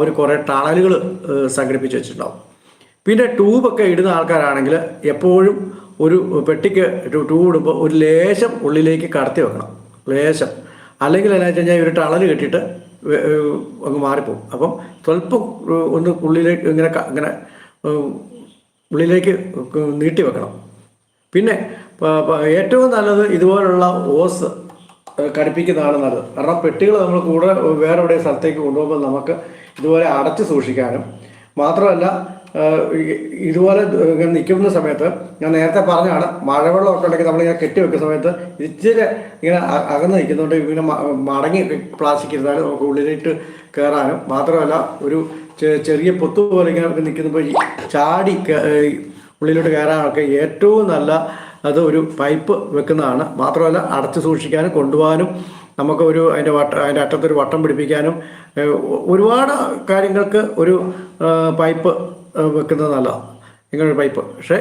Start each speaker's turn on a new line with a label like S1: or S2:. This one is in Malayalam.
S1: അവർ കുറേ ടണലുകൾ സംഘടിപ്പിച്ച് വെച്ചിട്ടുണ്ടാവും. പിന്നെ ട്യൂബൊക്കെ ഇടുന്ന ആൾക്കാരാണെങ്കിൽ എപ്പോഴും ഒരു പെട്ടിക്ക് ട്യൂബ് ഇടുമ്പോൾ ഒരു ലേശം ഉള്ളിലേക്ക് കടത്തി വെക്കണം. ലേശം. അല്ലെങ്കിൽ എന്നാ വെച്ച് കഴിഞ്ഞാൽ ഒരു ടണൽ കെട്ടിയിട്ട് അങ്ങ് മാറിപ്പോകും. അപ്പം സ്വല്പം ഒന്ന് ഉള്ളിലേക്ക് ഇങ്ങനെ ഇങ്ങനെ ഉള്ളിലേക്ക് നീട്ടി വെക്കണം. പിന്നെ ഏറ്റവും നല്ലത് ഇതുപോലുള്ള ഓസ് കടിപ്പിക്കുന്നതാണ് നല്ലത്. കാരണം പെട്ടികൾ നമ്മൾ കൂടെ വേറെ എവിടെ സ്ഥലത്തേക്ക് കൊണ്ടുപോകുമ്പോൾ നമുക്ക് ഇതുപോലെ അടച്ച് സൂക്ഷിക്കാനും മാത്രമല്ല ഇതുപോലെ ഇങ്ങനെ നിൽക്കുന്ന സമയത്ത് ഞാൻ നേരത്തെ പറഞ്ഞാണ് മഴവെള്ളമൊക്കെ ഉണ്ടെങ്കിൽ നമ്മളിങ്ങനെ കെട്ടി വെക്കുന്ന സമയത്ത് ഇച്ചിരി ഇങ്ങനെ അകന്ന് നിൽക്കുന്നതുകൊണ്ട് ഇങ്ങനെ മടങ്ങി പ്ലാസ്റ്റിക് ഇരുന്നാലും നമുക്ക് ഉള്ളിലിട്ട് കയറാനും മാത്രമല്ല ഒരു ചെറിയ പൊത്തു പോലെ ഇങ്ങനെ നിൽക്കുമ്പോൾ ഈ ചാടി ഉള്ളിലോട്ട് കയറാനൊക്കെ ഏറ്റവും നല്ല അത് ഒരു പൈപ്പ് വെക്കുന്നതാണ്. മാത്രമല്ല അടച്ചു സൂക്ഷിക്കാനും കൊണ്ടുപോകാനും നമുക്ക് ഒരു അതിന്റെ വട്ട അതിന്റെ അറ്റത്തൊരു വട്ടം പിടിപ്പിക്കാനും ഒരുപാട് കാര്യങ്ങൾക്ക് ഒരു പൈപ്പ് വെക്കുന്നത് നല്ലതാണ്. ഇങ്ങനൊരു പൈപ്പ്. പക്ഷേ